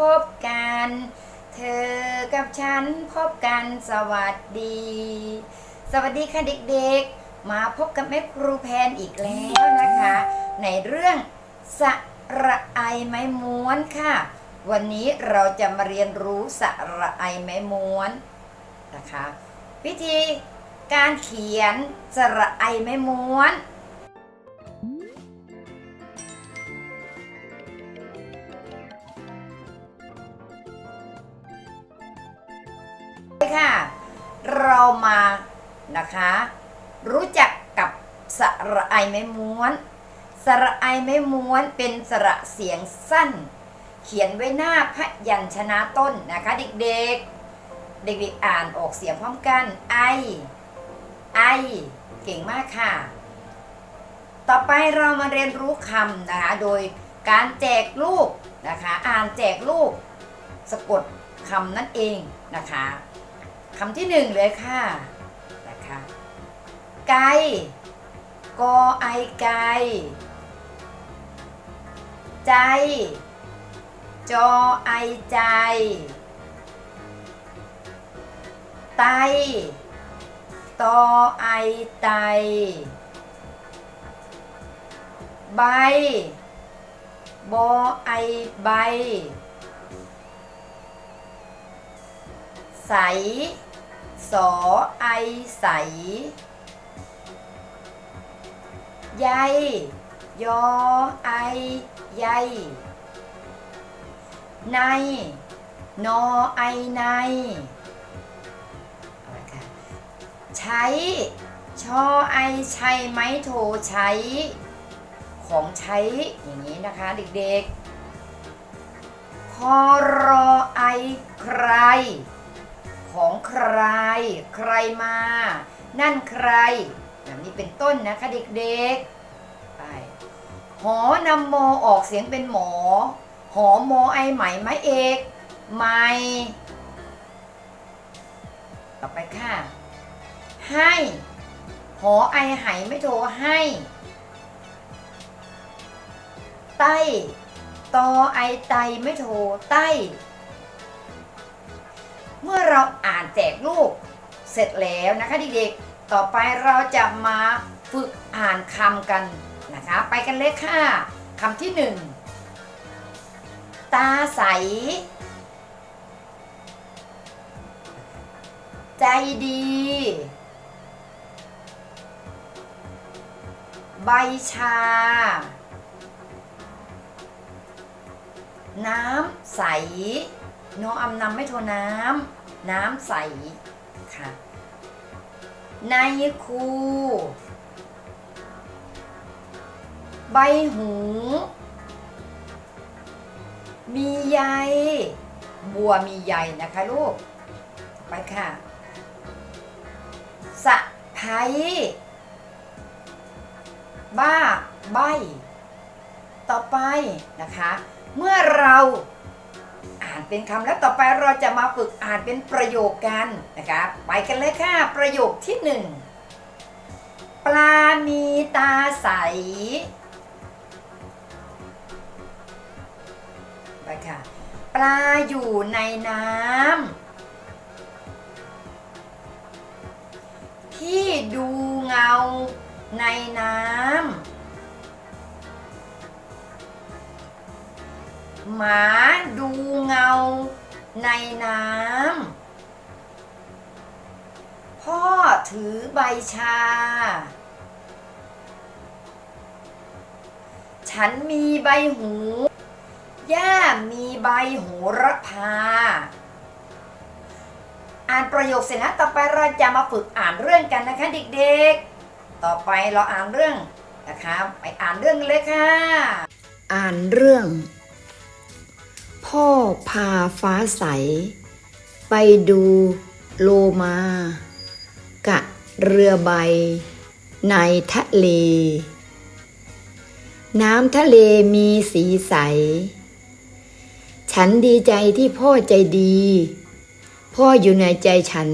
พบกัน เธอกับฉันพบกันสวัสดี สวัสดีค่ะเด็กๆ มาพบกับแม่ครูแพนอีกแล้วนะคะ ในเรื่องสระไอไม้ม้วนค่ะ วันนี้เราจะมาเรียนรู้สระไอไม้ม้วนนะคะ วิธีการเขียนสระไอไม้ม้วน เรามานะคะ รู้จักกับสระไอไม้ม้วน สระไอไม้ม้วนเป็นสระเสียงสั้น เขียนไว้หน้าพยัญชนะต้นนะคะเด็กๆ เด็กๆอ่านออกเสียงพร้อมกันไอไอเก่งมากค่ะ ต่อไปเรามาเรียนรู้คำนะคะ โดยการแจกลูกนะคะ อ่านแจกลูก สะกดคำนั่นเองนะคะ คำที่หนึ่งเลยค่ะนะคะไก่กอไอไก่ใจ จอไอใจ ไต ตอไอไต ใบ บอไอใบ ใส สอไอใส ใย ยอไอ ใย ใน นอไอในอาละค่ะใช้ ชอไอใช้ไหมโทใช้ ของใช้อย่างนี้นะคะเด็กๆคอรอไอใคร ของใคร ใครมา นั่นใครแบบนี้เป็นต้นนะคะเด็กๆ ไป หอนำโมออกเสียงเป็นหมอ หอโมไอไหมไหมเอกไม่ต่อไปค่ะ ให้ หอไอไหไม่โทรให้ใต้ตอไอไตไม่โทรใต้ เมื่อเราอ่านแจกลูกเสร็จแล้วนะคะเด็กๆ ต่อไปเราจะมาฝึกอ่านคำกันนะคะ ไปกันเลยค่ะคำที่หนึ่งตาใส ใจดี ใบชา น้ำใส น้ออำนำไม่โทรน้ำน้ำใสค่ะ ในคู ใบหู มีใย บัวมีใยนะคะลูก ไปค่ะ สะไพบ้า ใบ ต่อไปนะคะ เมื่อเรา อ่านเป็นคำแล้วต่อไปเราจะมาฝึกอ่านเป็นประโยคกันนะคะไปกันเลยค่ะ ประโยคที่หนึ่งปลามีตาใสไปค่ะ ปลาอยู่ในน้ำพี่ดูเงาในน้ำ หมาดูเงาในน้ำ พ่อถือใบชา ฉันมีใบหู ย่ามีใบโหระพา อ่านประโยคเสร็จแล้วต่อไปเราจะมาฝึกอ่านเรื่องกันนะคะเด็กๆ ต่อไปเราอ่านเรื่องนะคะไปอ่านเรื่องเลยค่ะ อ่านเรื่อง พ่อพาฟ้าใส ไปดูโลมา กะเรือใบ ในทะเล น้ำทะเลมีสีใส ฉันดีใจที่พ่อใจดี พ่ออยู่ในใจฉัน